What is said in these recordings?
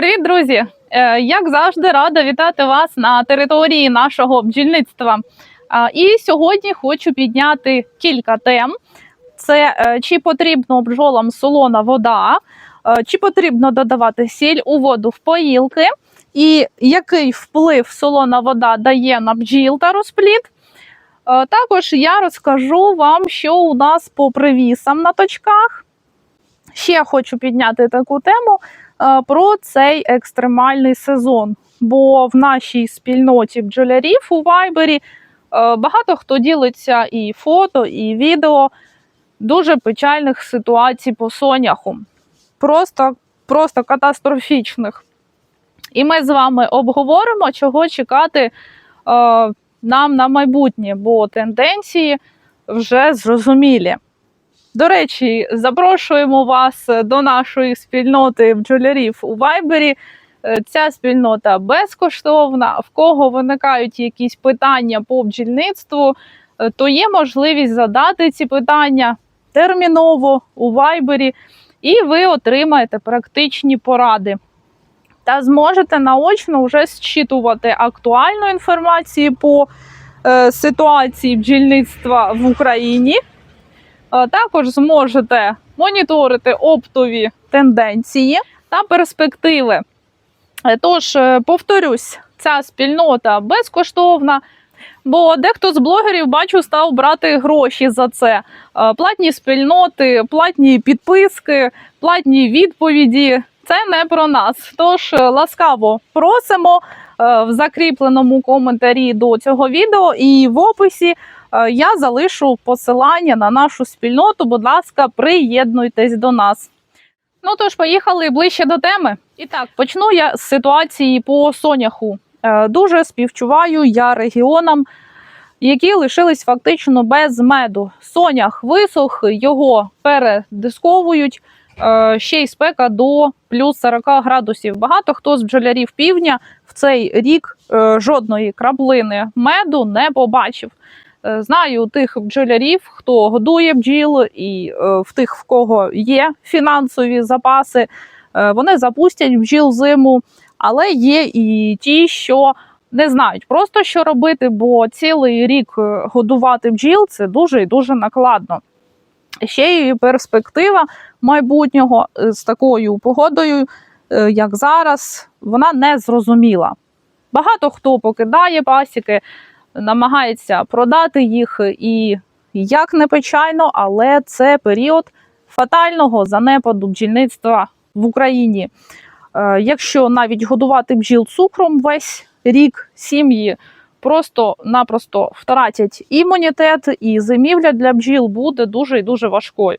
Привіт, друзі! Е, Як завжди, рада вітати вас на території нашого бджільництва. І сьогодні хочу підняти кілька тем: це е, чи потрібно бджолам солона вода, е, чи потрібно додавати сіль у воду в поїлки, і який вплив солона вода дає на бджіл та розплід. Е, Також я розкажу вам, що у нас по привісам на точках. Ще хочу підняти таку тему про цей екстремальний сезон. Бо в нашій спільноті бджолярів у Вайбері е, багато хто ділиться і фото, і відео дуже печальних ситуацій по соняху. Просто, просто катастрофічних. І ми з вами обговоримо, чого чекати е, нам на майбутнє, бо тенденції вже зрозумілі. До речі, запрошуємо вас до нашої спільноти бджолярів у Вайбері. Е, Ця спільнота безкоштовна. В кого виникають якісь питання по бджільництву, е, то є можливість задати ці питання терміново у Вайбері, і ви отримаєте практичні поради. Та зможете наочно вже зчитувати актуальну інформацію по е, ситуації бджільництва в Україні. Е, Також зможете моніторити оптові тенденції та перспективи. Е, Тож, е, повторюсь, ця спільнота безкоштовна, бо дехто з блогерів бачу став брати гроші за це. Платні спільноти, платні підписки, платні відповіді. Це не про нас. Тож ласкаво просимо в закріпленому коментарі до цього відео і в описі я залишу посилання на нашу спільноту. Будь ласка, приєднуйтесь до нас. Ну тож, поїхали ближче до теми. І так, почну я з ситуації по соняху. Е, Дуже співчуваю я регіонам, які лишились фактично без меду. Сонях висох, його передисковують. е, Ще й спека до плюс 40 градусів. Багато хто з бджолярів півдня в цей рік е, жодної краплини меду не побачив. Е, Знаю тих бджолярів, хто годує бджіл, і е, в тих, в кого є фінансові запаси, е, вони запустять бджіл зиму, але є і ті, що не знають просто що робити, бо цілий рік годувати бджіл це дуже і дуже накладно. Ще і перспектива майбутнього з такою погодою, як зараз, вона не зрозуміла. Багато хто покидає пасіки, намагається продати їх, і як не печально, але це період фатального занепаду бджільництва в Україні. Е, Якщо навіть годувати бджіл цукром весь рік, сім'ї просто-напросто втратять імунітет, і зимівля для бджіл буде дуже і дуже важкою.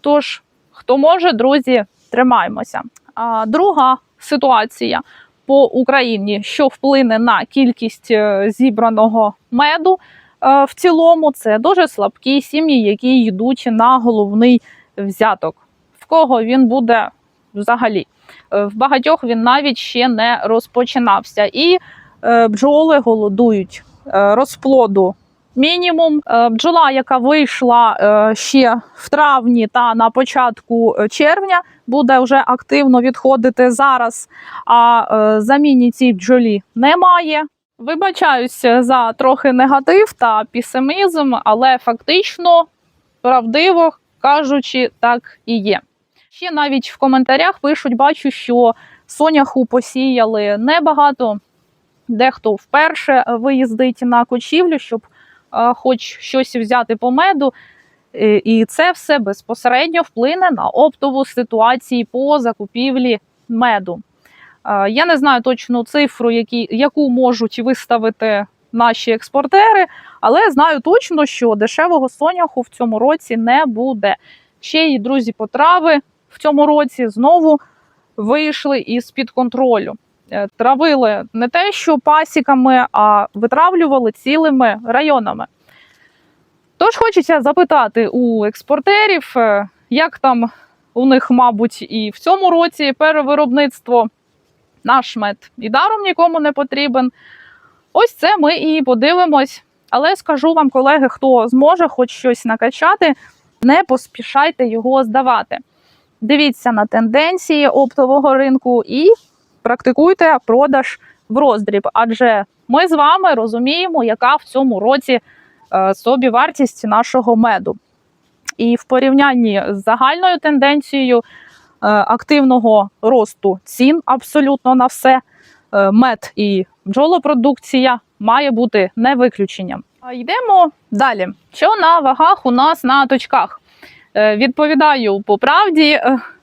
Тож, хто може, друзі, тримаємося. А друга ситуація по Україні, що вплине на кількість е, зібраного меду е, в цілому, це дуже слабкі сім'ї, які йдуть на головний взяток. В кого він буде взагалі? Е, В багатьох він навіть ще не розпочинався. І бджоли голодують розплоду. Мінімум Е, бджола, яка вийшла е, ще в травні та на початку е, червня, буде вже активно відходити зараз. А заміні цій бджолі немає. Вибачаюся за трохи негатив та песимізм, але фактично, правдиво кажучи, так і є. Ще навіть в коментарях пишуть, бачу, що соняху посіяли небагато. Дехто вперше виїздить на кочівлю, щоб хоч щось взяти по меду. Е, І це все безпосередньо вплине на оптову ситуацію по закупівлі меду. Я не знаю точну цифру, які, яку можуть виставити наші експортери, але знаю точно, що дешевого соняху в цьому році не буде. Ще й друзі, потрави в цьому році знову вийшли із під контролю. Е, Травили не те, що пасіками, а витравлювали цілими районами. Тож хочеться запитати у експортерів, е, як там у них, мабуть, і в цьому році перевиробництво. Наш мед і даром нікому не потрібен. Ось це ми і подивимось. Але скажу вам, колеги, хто зможе хоч щось накачати, не поспішайте його здавати. Дивіться на тенденції оптового ринку і практикуйте продаж в роздріб, адже ми з вами розуміємо, яка в цьому році е, собівартість нашого меду. І в порівнянні з загальною тенденцією е, активного росту цін абсолютно на все, е, мед і бджолопродукція має бути не виключенням. Йдемо далі. Що на вагах у нас на точках? Відповідаю по правді.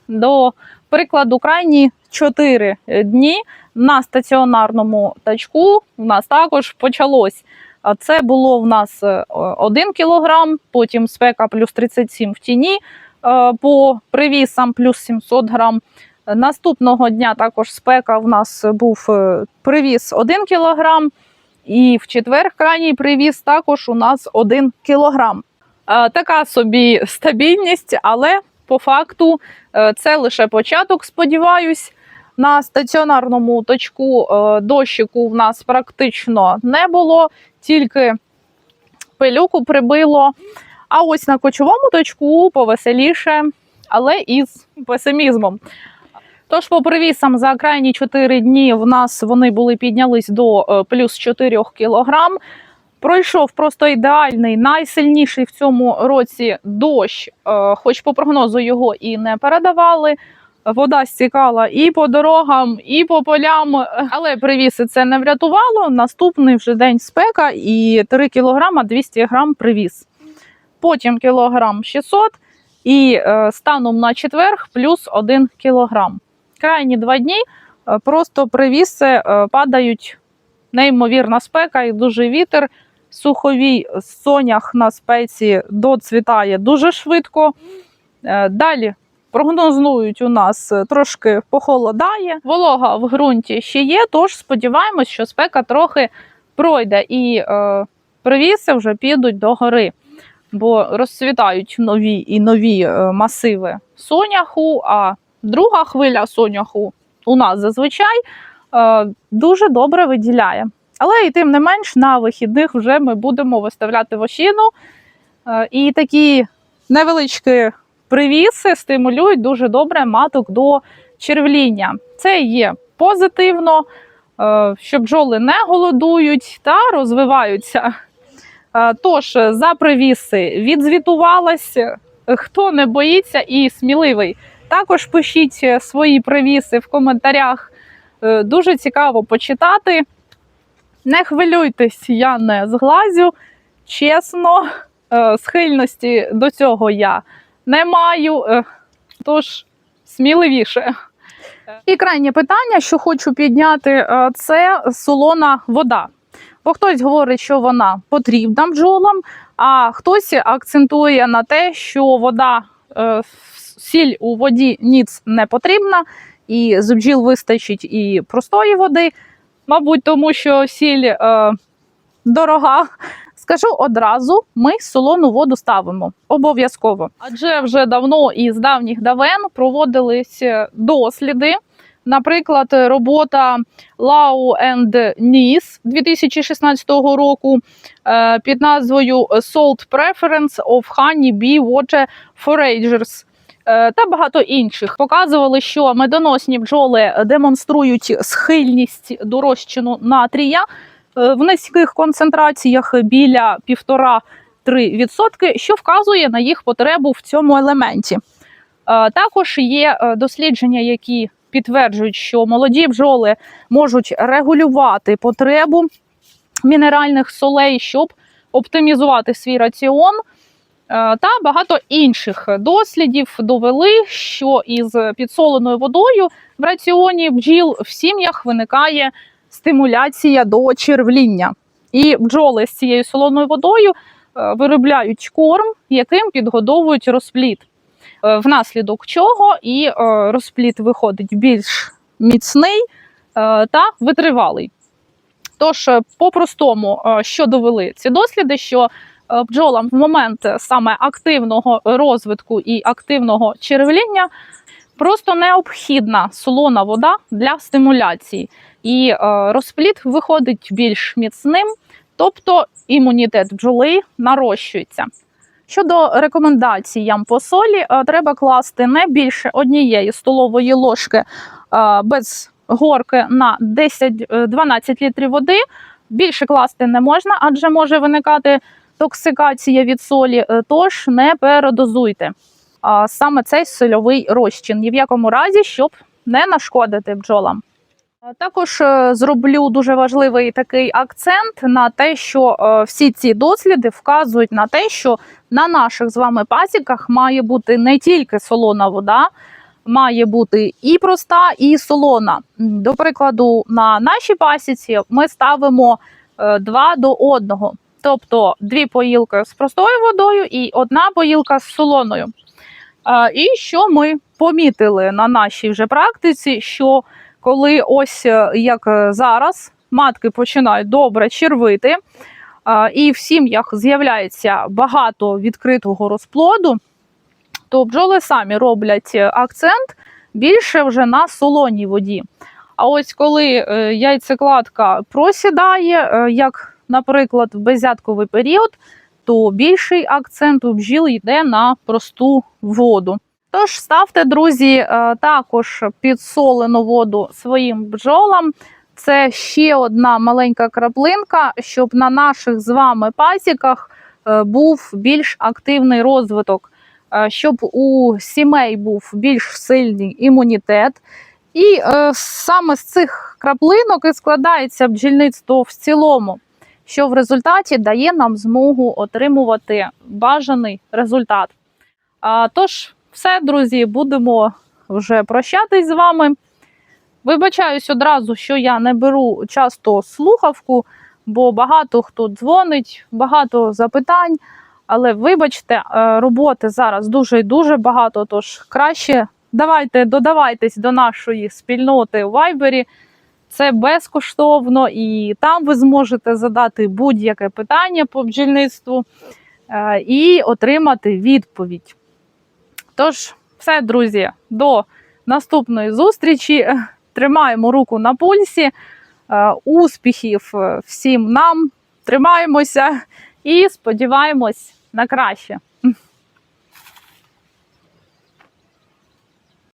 До прикладу, крайні 4 дні на стаціонарному тачку у нас також почалось. Це було в нас 1 кілограм, потім спека плюс 37 в тіні е, по привісам плюс 700 грам. Наступного дня також спека в нас був е, привіз 1 кілограм, і в четвер крайній привіз також у нас 1 кілограм. Е, Така собі стабільність, але по факту е, це лише початок, сподіваюсь. На стаціонарному точку е, дощику в нас практично не було, тільки пилюку прибило. А ось на кочовому точку повеселіше, але із песимізмом. Тож, по привісам за крайні 4 дні в нас вони були піднялись до е, плюс 4 кілограм. Пройшов просто ідеальний, найсильніший в цьому році дощ, е, хоч по прогнозу його і не передавали. Вода стікала і по дорогам, і по полям, але привіси це не врятувало. Наступний вже день спека і 3 кг 200 грам привіз. Потім кілограм 600 і е, станом на четверг плюс 1 кілограм. Крайні два дні е, просто привіси падають неймовірна спека і дуже вітер. Суховій сонях на спеці доцвітає дуже швидко. Е, Далі прогнозують у нас е, трошки похолодає. Волога в ґрунті ще є, тож сподіваємось, що спека трохи пройде і е, привіси вже підуть до гори, бо розцвітають нові і нові е, масиви соняху. А друга хвиля соняху у нас зазвичай дуже добре виділяє. Але і тим не менш на вихідних вже ми будемо виставляти вощину. Е, І такі невеличкі привіси стимулюють дуже добре маток до червління. Це є позитивно, е, що бджоли не голодують та розвиваються. Е, Тож за привіси відзвітувалася. Хто не боїться і сміливий. Також пишіть свої привіси в коментарях. Дуже цікаво почитати. Не хвилюйтесь, я не зглазю. Чесно, е, схильності до цього я не маю. е, Тож сміливіше. І крайнє питання, що хочу підняти, е, це солона вода. Бо хтось говорить, що вона потрібна бджолам, а хтось акцентує на те, що вода, сіль у воді ніц не потрібна, і з бджіл вистачить і простої води. Мабуть, тому що сіль е, дорога. Скажу одразу, ми солону воду ставимо обов'язково. Адже вже давно і з давніх давен проводились досліди. Наприклад, робота Lau and Nis 2016 року е, під назвою Salt Preference of Honey Bee Water Foragers е, та багато інших показували, що медоносні бджоли демонструють схильність до розчину натрія е, в низьких концентраціях біля 1,5-3%, що вказує на їх потребу в цьому елементі. Е, Також є е, дослідження, які підтверджують, що молоді бджоли можуть регулювати потребу мінеральних солей, щоб оптимізувати свій раціон. Е, Та багато інших дослідів довели, що із підсоленою водою в раціоні бджіл в сім'ях виникає стимуляція до червління. І бджоли з цією солоною водою е, виробляють корм, яким підгодовують розплід. Е, Внаслідок чого і розплід виходить більш міцний та витривалий. Тож, по-простому, що довели ці досліди, що бджолам в момент саме активного розвитку і активного червління просто необхідна солона вода для стимуляції, і е, розплід виходить більш міцним, тобто імунітет бджоли нарощується. Щодо рекомендацій ям по солі, е, треба класти не більше однієї столової ложки е, без горки на 10-12 літрів води. Більше класти не можна, адже може виникати токсикація від солі, е, тож не передозуйте а, саме цей сольовий розчин, ні в якому разі, щоб не нашкодити бджолам. Також е, зроблю дуже важливий такий акцент на те, що е, всі ці досліди вказують на те, що на наших з вами пасіках має бути не тільки солона вода, має бути і проста, і солона. До прикладу, на нашій пасіці ми ставимо е, два до одного, тобто дві поїлки з простою водою і одна поїлка з солоною. І що ми помітили на нашій вже практиці, що коли ось е, як е, зараз матки починають добре червити, і в сім'ях з'являється багато відкритого розплоду, то бджоли самі роблять е, акцент більше вже на солоній воді. А ось коли яйцекладка просідає, як, наприклад, в безятковий період, то більший акцент у бджіл йде на просту воду. Тож ставте, друзі, е, також підсолену воду своїм бджолам. Це ще одна маленька краплинка, щоб на наших з вами пасіках е, був більш активний розвиток, е, щоб у сімей був більш сильний імунітет. І саме з цих краплинок і складається бджільництво в цілому, що в результаті дає нам змогу отримувати бажаний результат. А, тож, все, друзі, будемо вже прощатись з вами. Вибачаюсь одразу, що я не беру часто слухавку, бо багато хто дзвонить, багато запитань. Але вибачте, е, роботи зараз дуже і дуже багато. Тож краще давайте додавайтесь до нашої спільноти у Вайбері. Це безкоштовно, і там ви зможете задати будь-яке питання по бджільництву е, і отримати відповідь. Тож, все, друзі, до наступної зустрічі. Тримаємо руку на пульсі. Е, Успіхів е, всім нам! Тримаємося і сподіваємось на краще.